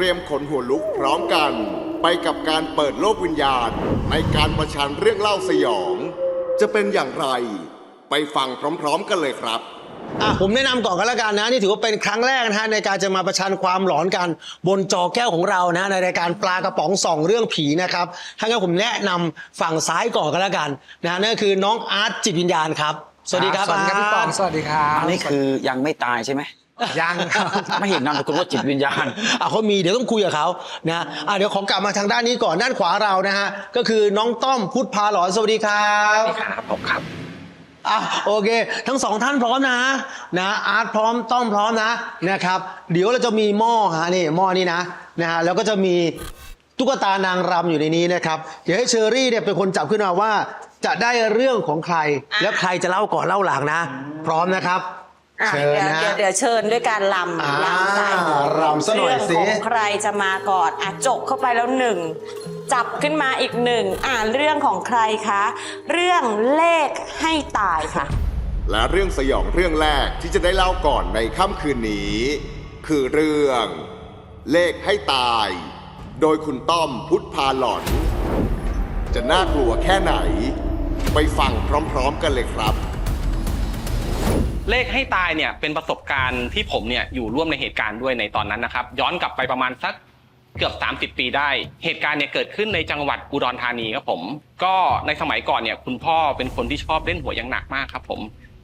รียมขนหัวลุกพร้อมกัน ไปกับการเปิดโลกวิญญาณ ในการประชันเรื่องเล่าสยอง จะเป็นอย่างไร ไปฟังพร้อมๆกันเลยครับ อะผมแนะนำก่อนก็แล้วกันนะนี่ถือว่าเป็นครั้งแรกนะฮะในการจะมาประชันความหลอนกัน บนจอแก้วของเรานะในรายการปลากระป๋องส่องเรื่องผีนะครับถ้างั้นผมแนะนำฝั่งซ้ายก่อนก็แล้วกันนะนั่นก็คือน้องอาร์ตจิตวิญญาณครับ สวัสดีครับสวัสดีครับพี่ปองาร์ตสวัสดีครับ อันนี้คือยังไม่ตายใช่ไหม ยังครับไม่เห็นนามสกุลว่าจิตวิญญาณ อะเขามีเดี๋ยวต้องคุยกับเขานะอะเดี๋ยวขอกลับมาทางด้านนี้ก่อนด้านขวาเรานะฮะก็คือน้องต้อมพุทธพาหลอนสวัสดีครับครับผมครับอะโอเค ทั้งสองท่านพร้อมนะนะอาร์ตพร้อมต้อมพร้อมนะนะครับ เดี๋ยวเราจะมีหม้อฮะนี่หม้อนี่นะนะฮะแล้วก็จะมีตุ๊กตานางรำอยู่ในนี้นะครับ เดี๋ยวให้เชอรี่เนี่ยเป็นคนจับขึ้นมาว่า จะได้เรื่องของใคร แล้วใครจะเล่าก่อนเล่าหลังนะ พร้อมนะครับ อะเชิญเดี๋ยวนะ เดี๋ยวเดี๋ยวเชิญด้วยการลอ่าำลำใส่รำซะหน่อยสิ เรื่องของใครจะมาก่อนอะจกเข้าไปแล้วหนึ่งจับขึ้นมาอีกหนึ่งอ่านเรื่องของใครคะ เรื่องเลขให้ตายค่ะ และเรื่องสยองเรื่องแรกที่จะได้เล่าก่อนในค่ำคืนนี้ คือเรื่อง เลขให้ตาย โดยคุณต้อมพุทธพาหลอน จะน่ากลัวแค่ไหน ไปฟังพร้อมๆกันเลยครับ เลขให้ตายเนี่ยเป็นประสบการณ์ที่ผมเนี่ยอยู่ร่วมในเหตุการณ์ด้วยในตอนนั้นนะครับ ย้อนกลับไปประมาณสักเกือบ 30 ปีได้ เหตุการณ์เนี่ยเกิดขึ้นในจังหวัดอุดรธานีครับผม ก็ในสมัยก่อนเนี่ยคุณพ่อเป็นคนที่ชอบเล่นหวยอย่างหนักมากครับ ผม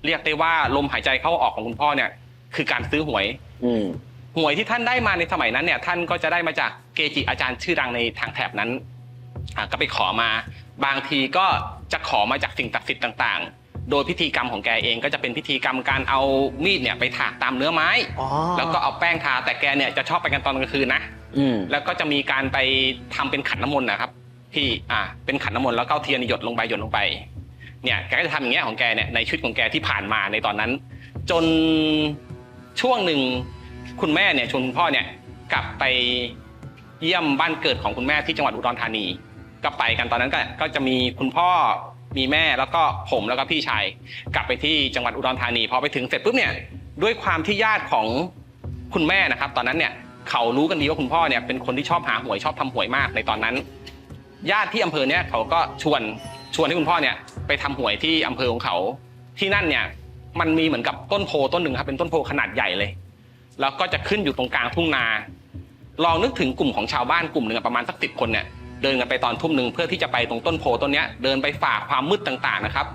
เรียกได้ว่าลมหายใจเข้าออกของคุณพ่อเนี่ย คือการซื้อหวย อืมหวยที่ท่านได้มาในสมัยนั้นเนี่ย ท่านก็จะได้มาจากเกจิอาจารย์ชื่อดังในทางแถบนั้นอะก็ไปขอมา บางทีก็จะขอมาจากสิ่งศักดิ์สิทธิ์ต่างๆ โดยพิธีกรรมของแกเองก็จะเป็นพิธีกรรมการเอามีดเนี่ยไปถากตามเนื้อไม้ อ๋อแล้วก็เอาแป้งทาแต่แกเนี่ยจะชอบไปกันตอนกลางคืนนะ อืม แล้วก็จะมีการไปทำเป็นขันน้ำมนต์นะครับ ที่อ่าเป็นขันน้ำมนต์แล้วก็เอาเทียนหยดลงไปหยดลงไป เนี่ยแกก็จะทำอย่างเงี้ยของแกเนี่ยในชีวิตของแกที่ผ่านมาในตอนนั้น จนช่วงหนึ่งคุณแม่เนี่ยชวนคุณพ่อเนี่ยกลับไปเยี่ยมบ้านเกิดของคุณแม่ที่จังหวัดอุดรธานี ก็ไปกันตอนนั้นก็ก็จะมีคุณพ่อ มีแม่แล้วก็ผมแล้วก็พี่ชายกลับไปที่จังหวัดอุดรธานีพอไปถึงเสร็จปุ๊บเนี่ยด้วยความที่ญาติของคุณแม่นะครับ ตอนนั้นเนี่ยเขารู้กันดีว่าคุณพ่อเนี่ยเป็นคนที่ชอบหาหวยชอบทำหวยมากในตอนนั้น ญาติที่อำเภอเนี่ยเขาก็ชวนชวนให้คุณพ่อเนี่ยไปทำหวยที่อำเภอของเขาที่นั่นเนี่ยมันมีเหมือนกับต้นโพต้นหนึ่งครับเป็นต้นโพขนาดใหญ่เลย แล้วก็จะขึ้นอยู่ตรงกลางทุ่งนาลองนึกถึงกลุ่มของชาวบ้านกลุ่มหนึ่งประมาณสักสิบคนเนี่ย เดินกันไปตอนทุ่มหนึ่งเพื่อที่จะไปตรงต้นโพต้นเนี้ยเดินไปฝ่าความมืดต่างๆนะครับ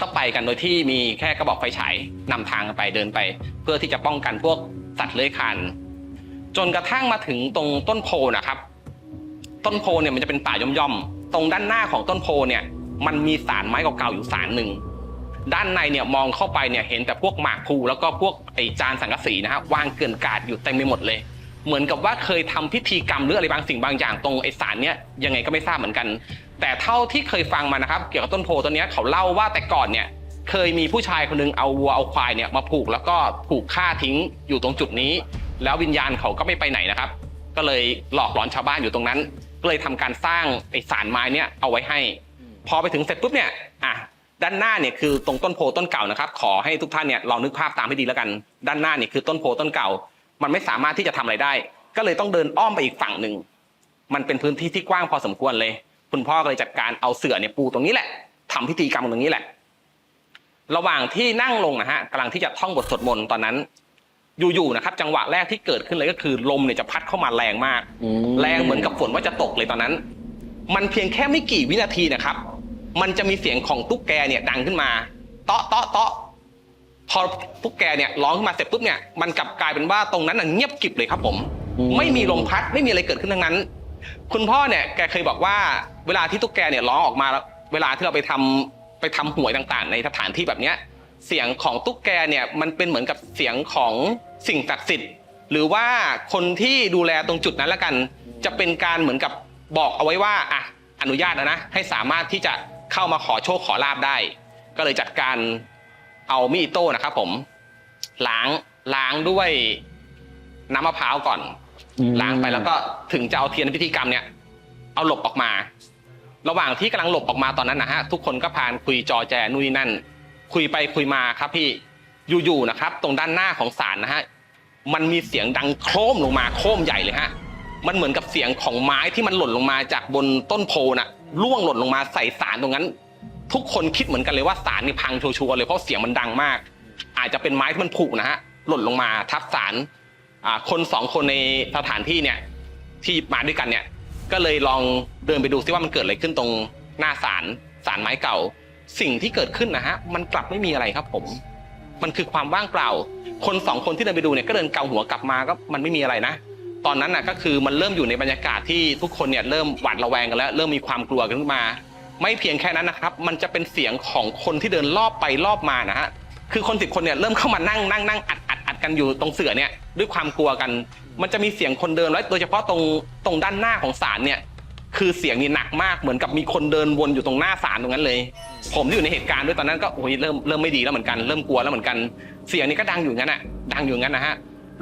ก็ไปกันโดยที่มีแค่กระบอกไฟฉายนำทางกันไปเดินไป เพื่อที่จะป้องกันพวกสัตว์เลื้อยคลานจนกระทั่งมาถึงตรงต้นโพนะครับ ต้นโพเนี่ยมันจะเป็นป่าย่อมๆตรงด้านหน้าของต้นโพเนี่ย มันมีสารไม้เก่าๆอยู่สารหนึ่งด้านในเนี่ยมองเข้าไปเนี่ยเห็นแต่พวกหมากพลูแล้วก็พวกไอจานสังกะสีนะฮะวางเกลื่อนกลาดอยู่เต็มไปหมดเลย เหมือนกับว่าเคยทำพิธีกรรมหรืออะไรบางสิ่งบางอย่างตรงไอสารเนี่ยยังไงก็ไม่ทราบเหมือนกัน แต่เท่าที่เคยฟังมานะครับ เกี่ยวกับต้นโพต้นนี้เขาเล่าว่าแต่ก่อนเนี่ยเคยมีผู้ชายคนหนึงเอาวัวเอาควายเนี่ยมาผูกแล้วก็ผูกฆ่าทิ้งอยู่ตรงจุดนี้ แล้ววิญญาณเขาก็ไม่ไปไหนนะครับ ก็เลยหลอกหลอนชาวบ้านอยู่ตรงนั้น ก็เลยทำการสร้างไอสารไม้เนี่ยเอาไว้ให้ พอไปถึงเสร็จปุ๊บเนี่ยอะด้านหน้าเนี่ยคือตรงต้นโพต้นเก่านะครับ ขอให้ทุกท่านเนี่ยลองนึกภาพตามให้ดีแล้วกัน ด้านหน้าเนี่ยคือต้นโพต้นเก่า มันไม่สามารถที่จะทำอะไรได้ ก็เลยต้องเดินอ้อมไปอีกฝั่งหนึ่งมันเป็นพื้นที่ที่กว้างพอสมควรเลย คุณพ่อก็เลยจัดการเอาเสื่อเนี่ยปูตรงนี้แหละทำพิธีกรรมตรงนี้แหละ ระหว่างที่นั่งลงนะฮะกำลังที่จะท่องบทสวดมนต์ตอนนั้น อยู่ๆนะครับ จังหวะแรกที่เกิดขึ้นเลยก็คือ ลมเนี่ยจะพัดเข้ามาแรงมากอืมแรงเหมือนกับฝนว่าจะตกเลยตอนนั้น มันเพียงแค่ไม่กี่วินาทีนะครับ มันจะมีเสียงของตุ๊กแกเนี่ยดังขึ้นมา เตาะเตาะเตาะ พอตุ๊กแกเนี่ยร้องขึ้นมาเสร็จปุ๊บเนี่ยมันกลับกลายเป็นว่าตรงนั้นน่ะเงียบกริบเลยครับผมไม่มีลมพัดไม่มีอะไรเกิดขึ้นทั้งนั้น คุณพ่อเนี่ยแกเคยบอกว่า เวลาที่ตุ๊กแกเนี่ยร้องออกมาแล้วเวลาที่เราไปทำไปทำหวยต่างๆ ในสถานที่แบบเนี้ย เสียงของตุ๊กแกเนี่ยมันเป็นเหมือนกับเสียงของสิ่งศักดิ์สิทธิ์หรือว่าคนที่ดูแลตรงจุดนั้นละกัน จะเป็นการเหมือนกับบอกเอาไว้ว่าอะอนุญาตนะนะให้สามารถที่จะเข้ามาขอโชคขอลาบได้ ก็เลยจัดการ เอามีดอิโต้นะครับ ผมล้างล้างด้วยน้ำมะพร้าวก่อนอืมล้างไปแล้วก็ถึงจะเอาเทียนพิธีกรรมเนี่ย เอาหลบออกมา ระหว่างที่กำลังหลบออกมาตอนนั้นนะฮะทุกคนก็พานคุยจอแจนู่นนี่นั่น คุยไปคุยมาครับพี่อยู่ๆนะครับ ตรงด้านหน้าของศาลนะฮะมันมีเสียงดังโครมลงมาโครมใหญ่เลยฮะมันเหมือนกับเสียงของไม้ที่มันหล่นลงมาจากบนต้นโพน่ะร่วงหล่นลงมาใส่สารตรงนั้น ทุกคนคิดเหมือนกันเลยว่าสารนี่พังชัวร์ๆเลยเพราะเสียงมันดังมาก อาจจะเป็นไม้ที่มันผุนะฮะหล่นลงมาทับสารอ่าคนสองคนในสถานที่เนี่ยที่มาด้วยกันเนี่ย ก็เลยลองเดินไปดูซิว่ามันเกิดอะไรขึ้นตรงหน้าศาลศาลไม้เก่า สิ่งที่เกิดขึ้นนะฮะมันกลับไม่มีอะไรครับผม มันคือความว่างเปล่า คนสองคนที่เดินไปดูเนี่ยก็เดินเกาหัวกลับมาก็มันไม่มีอะไรนะตอนนั้นน่ะก็คือมันเริ่มอยู่ในบรรยากาศที่ทุกคนเนี่ยเริ่มหวาดระแวงกันแล้ว เริ่มมีความกลัวกันขึ้นมา ไม่เพียงแค่นั้นนะครับ มันจะเป็นเสียงของคนที่เดินรอบไปรอบมานะฮะ คือคนสิบคนเนี่ยเริ่มเข้ามานั่งนั่งนั่งอัดอัดอัดกันอยู่ตรงเสือเนี่ยด้วยความกลัวกัน มันจะมีเสียงคนเดินแล้วโดยเฉพาะตรงตรงด้านหน้าของศาลเนี่ย คือเสียงนี่หนักมากเหมือนกับมีคนเดินวนอยู่ตรงหน้าศาลตรงนั้นเลย ผมที่อยู่ในเหตุการณ์ด้วยตอนนั้นก็โอ้ยเริ่มเริ่มไม่ดีแล้วเหมือนกันเริ่มกลัวแล้วเหมือนกัน เสียงนี้ก็ดังอยู่งั้นอะดังอยู่งั้นนะฮะ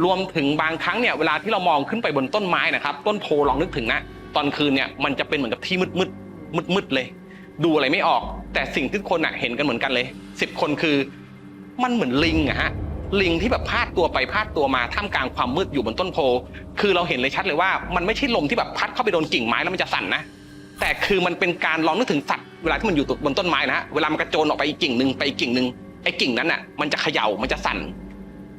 รวมถึงบางครั้งเนี่ยเวลาที่เรามองขึ้นไปบนต้นไม้นะครับ ต้นโพลองนึกถึงนะ ตอนคืนเนี่ยมันจะเป็นเหมือนกับที่มืดมืดมืดมืดเลย ดูอะไรไม่ออก แต่สิ่งที่คนอะเห็นกันเหมือนกันเลยสิบคนคือมันเหมือนลิงอะฮะลิงที่แบบพาดตัวไปพาดตัวมาท่ามกลางความมืดอยู่บนต้นโพ คือเราเห็นเลยชัดเลยว่า มันไม่ใช่ลมที่แบบพัดเข้าไปโดนกิ่งไม้แล้วมันจะสั่นนะแต่คือมันเป็นการลองนึกถึงสัตว์เวลาที่มันอยู่บนต้นไม้นะฮะเวลามันกระโจนออกไปอีกกิ่งหนึ่งไปอีกกิ่งหนึ่งไอ้กิ่งนั้นน่ะมันจะเขย่ามันจะสั่น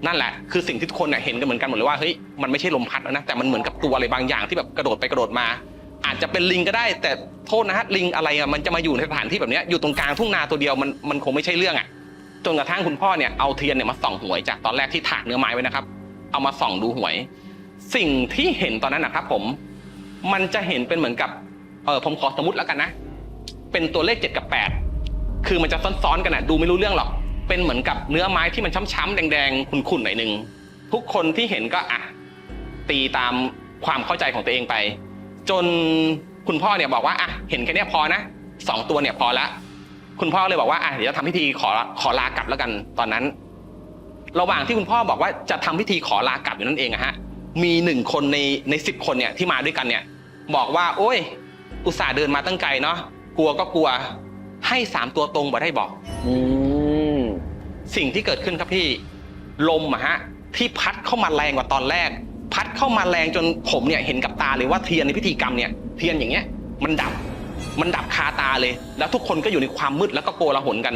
นั่นแหละคือสิ่งที่ทุกคนเห็นกันเหมือนกันหมดเลยว่าเฮ้ยมันไม่ใช่ลมพัดแล้วนะแต่มันเหมือนกับตัวอะไรบางอย่างที่แบบกระโดดไปกระโดดมา อาจจะเป็นลิงก็ได้ แต่โทษนะฮะลิงอะไรอะมันจะมาอยู่ในสถานที่แบบเนี้ยอยู่ตรงกลางทุ่งนาตัวเดียวมันมันคงไม่ใช่เรื่องอะจนกระทั่งคุณพ่อเนี่ยเอาเทียนเนี่ยมาส่องหวยจากตอนแรกที่ถากเนื้อไม้ไว้นะครับ เอามาส่องดูหวย สิ่งที่เห็นตอนนั้นนะครับ ผมมันจะเห็นเป็นเหมือนกับเออผมขอสมมติแล้วกันนะ เป็นตัวเลขเจ็ดกับแปดคือมันจะซ้อนๆกันนะดูไม่รู้เรื่องหรอก เป็นเหมือนกับเนื้อไม้ที่มันช้ำๆแดงๆขุ่นๆหน่อยนึงทุกคนที่เห็นก็อะตีตามความเข้าใจของตัวเองไป จนคุณพ่อเนี่ยบอกว่าอะเห็นแค่เนี้ยพอนะสองตัวเนี่ยพอละ คุณพ่อเลยบอกว่าอะเดี๋ยวทำพิธีขอขอลากลับแล้วกันตอนนั้น ระหว่างที่คุณพ่อบอกว่าจะทำพิธีขอลากลับอยู่นั่นเองอะฮะมีหนึ่งคนในในสิบคนเนี่ยที่มาด้วยกันเนี่ย บอกว่า โอ้ย อุตส่าห์เดินมาตั้งไกลเนาะกลัวก็กลัว ให้สามตัวตรงบ่ได้บอก อืมสิ่งที่เกิดขึ้นครับพี่ ลมอะฮะที่พัดเข้ามาแรงกว่าตอนแรก พัดเข้ามาแรงจนผมเนี่ยเห็นกับตาเลยว่าเทียนในพิธีกรรมเนี่ยเทียนอย่างเงี้ยมันดับมันดับคาตาเลย แล้วทุกคนก็อยู่ในความมืดแล้วก็โกลาหลกัน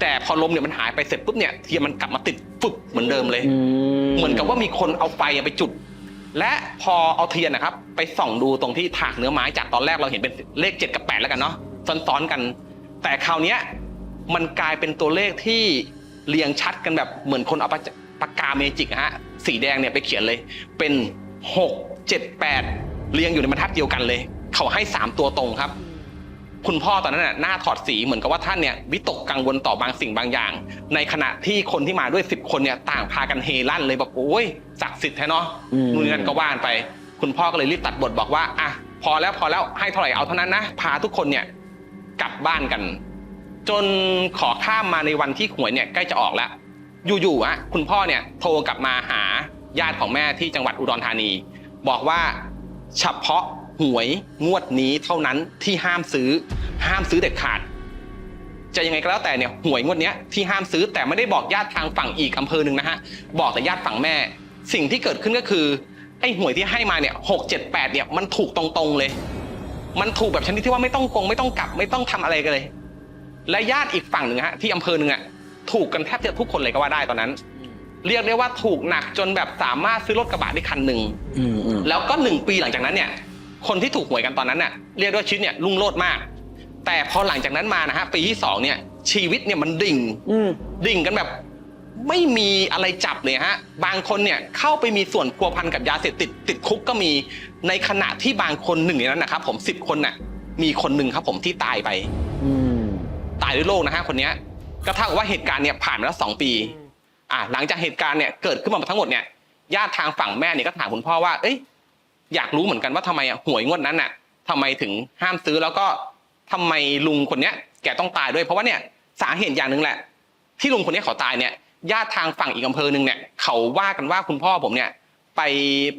แต่พอลมเนี่ยมันหายไปเสร็จปุ๊บเนี่ยเทียนมันกลับมาติดฟึบเหมือนเดิมเลยอืมเหมือนกับว่ามีคนเอาไฟไปจุด และพอเอาเทียนนะครับ ไปส่องดูตรงที่ถากเนื้อไม้จากตอนแรกเราเห็นเป็นเลขเจ็ดกับแปดแล้วกันเนาะซ้อนๆกัน แต่คราวเนี้ยมันกลายเป็นตัวเลขที่เรียงชัดกันแบบเหมือนคนเอา ปากปากกาเมจิกอะฮะสีแดงเนี่ยไปเขียนเลย เป็นหกเจ็ดแปดเรียงอยู่ในบรรทัดเดียวกันเลย เขาให้สามตัวตรงครับ คุณพ่อตอนนั้นน่ะหน้าถอดสีเหมือนกับว่าท่านเนี่ยวิตกกังวลต่อบางสิ่งบางอย่าง ในขณะที่คนที่มาด้วยสิบคนเนี่ยต่างพากันเฮลั่นเลยแบบโอ้ยศักดิ์สิทธิ์แท้เนาะอืมนู่นนนั่นก็ว่านไป คุณพ่อก็เลยรีบตัดบทบอกว่าอะพอแล้วพอแล้วให้เท่าไหร่เอาเท่านั้นนะพาทุกคนเนี่ยกลับบ้านกัน จนขอข้ามมาในวันที่หวยเนี่ยใกล้จะออกแล้ว อยู่ๆอะคุณพ่อเนี่ยโทรกลับมาหาญาติของแม่ที่จังหวัดอุดรธานี บอกว่าเฉพาะหวยงวดนี้เท่านั้นที่ห้ามซื้อ ห้ามซื้อเด็ดขาด จะยังไงก็แล้วแต่เนี่ยหวยงวดเนี้ยที่ห้ามซื้อแต่ไม่ได้บอกญาติทางฝั่งอีกอำเภอหนึ่งนะฮะบอกแต่ญาติฝั่งแม่ สิ่งที่เกิดขึ้นก็คือไอ้หวยที่ให้มาเนี่ยหกเจ็ดแปดเนี่ยมันถูกตรงๆเลย มันถูกแบบชนิดที่ว่าไม่ต้องกงไม่ต้องกลับไม่ต้องทำอะไรกันเลย และญาติอีกฝั่งหนึ่งฮะที่อำเภอหนึ่งอะ ถูกกันแทบจะทุกคนเลยก็ว่าได้ตอนนั้น เรียกได้ว่าถูกหนักจนแบบสามารถซื้อรถกระบะได้คันหนึ่งอืมอืมแล้วก็หนึ่งปีหลังจากนั้นเนี่ย คนที่ถูกหวยกันตอนนั้นน่ะเรียกได้ว่าชีวิตเนี่ยรุ่งโรจน์มาก แต่พอหลังจากนั้นมานะฮะปีที่สองเนี่ย ชีวิตเนี่ยมันดิ่งอืมดิ่งกันแบบไม่มีอะไรจับเลยฮะ บางคนเนี่ยเข้าไปมีส่วนพัวพันกับยาเสพติดติดคุกก็มี ในขณะที่บางคนหนึ่งในนั้นนะครับผมสิบคนน่ะ มีคนหนึ่งครับผมที่ตายไปอืมตายด้วยโรคนะฮะคนเนี้ย ก็เท่ากับว่าเหตุการณ์เนี่ยผ่านมาแล้วสองปีอ่าหลังจากเหตุการณ์เนี่ยเกิดขึ้นมาทั้งหมดเนี่ยญาติทางฝั่งแม่เนี่ยก็ถามคุณพ่อว่า เอ้ยอยากรู้เหมือนกันว่าทำไมอะหวยงวดนั้นน่ะทำไมถึงห้ามซื้อแล้วก็ทำไมลุงคนเนี้ยแกต้องตายด้วยเพราะว่าเนี่ยสาเหตุอย่างหนึ่งแหละ ที่ลุงคนเนี้ยเขาตายเนี่ยญาติทางฝั่งอีกอำเภอหนึ่งเนี่ยเขาว่ากันว่าคุณพ่อผมเนี่ย ไป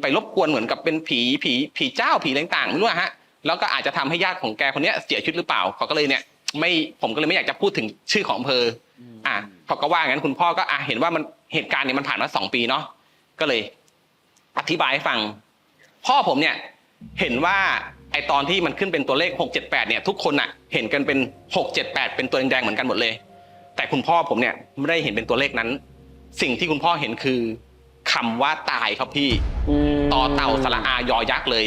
ไปรบกวนเหมือนกับเป็นผีผีผีเจ้าผีอะไรต่างๆไม่รู้อะฮะแล้วก็อาจจะทำให้ญาติของแกคนเนี้ยเสียชีวิตหรือเปล่าเขาก็เลยเนี่ย ไม่ผมก็เลยไม่อยากจะพูดถึงชื่อของอำเภออะเขาก็ว่างั้นคุณพ่อก็อะเห็นว่ามันเหตุการณ์เนี่ยมันผ่านมาสองปีเนาะก็เลย อธิบายให้ฟัง พ่อผมเนี่ย เห็นว่าไอตอนที่มันขึ้นเป็นตัวเลข678เนี่ย ทุกคนอะเห็นกันเป็น678เป็นตัวแดงๆเหมือนกันหมดเลย แต่คุณพ่อผมเนี่ยไม่ได้เห็นเป็นตัวเลขนั้น สิ่งที่คุณพ่อเห็นคือคำว่าตายครับพี่อืมต่อเต่าสระอายอยักษ์เลย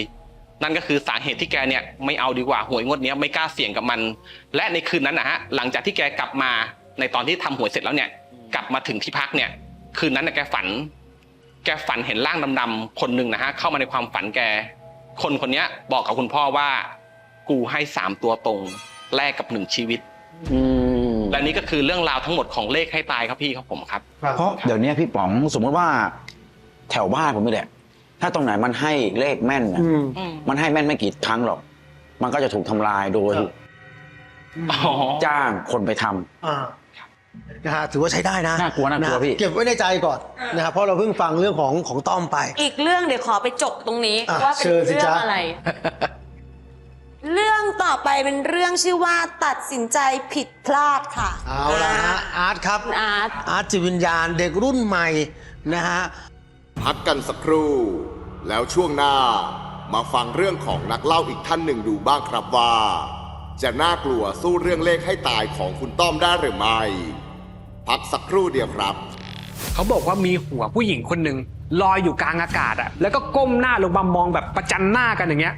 นั่นก็คือสาเหตุที่แกเนี่ยไม่เอาดีกว่าหวยงวดเนี้ยไม่กล้าเสี่ยงกับมัน และในคืนนั้นนะฮะหลังจากที่แกกลับมาในตอนที่ทำหวยเสร็จแล้วเนี่ยกลับมาถึงที่พักเนี่ย คืนนั้นน่ะแกฝัน แกฝันเห็นร่างดำๆคนหนึ่งนะฮะเข้ามาในความฝันแก คนคนเนี้ยบอกกับคุณพ่อว่า กูให้สามตัวตรงแลกกับหนึ่งชีวิตอืมและนี่ก็คือเรื่องราวทั้งหมดของเลขให้ตายครับพี่ครับผมครับ เพราะเดี๋ยวนี้พี่ป๋องสมมติว่า แถวบ้านผมนี่แหละ ถ้าตรงไหนมันให้เลขแม่นนะอืม มันให้แม่นไม่กี่ครั้งหรอก มันก็จะถูกทำลายโดยครับจ้างคนไปทำ อ่านะฮะถือว่าใช้ได้นะน่ากลัวน่ากลัวะพี่ เก็บไว้ในใจก่อนนะครับเพราะเราเพิ่งฟังเรื่องของของต้อมไป อีกเรื่องเดี๋ยวขอไปจบตรงนี้อะว่าเป็นเชิญสิเรื่อจ๊ะ งอะไร เรื่องต่อไปเป็นเรื่องชื่อว่าตัดสินใจผิดพลาดค่ะเอาละฮะอาร์ตครับ คุณอาร์ต อาร์ตจิตวิญญาณเด็กรุ่นใหม่นะฮะ พักกันสักครู่ แล้วช่วงหน้ามาฟังเรื่องของนักเล่าอีกท่านหนึ่งดูบ้างครับว่า จะน่ากลัวสู้เรื่องเลขให้ตายของคุณต้อมได้หรือไม่ พักสักครู่เดียวครับ เขาบอกว่ามีหัวผู้หญิงคนหนึ่งลอยอยู่กลางอากาศอะแล้วก็ก้มหน้าลงมามองแบบประจันหน้ากันอย่างเงี้ย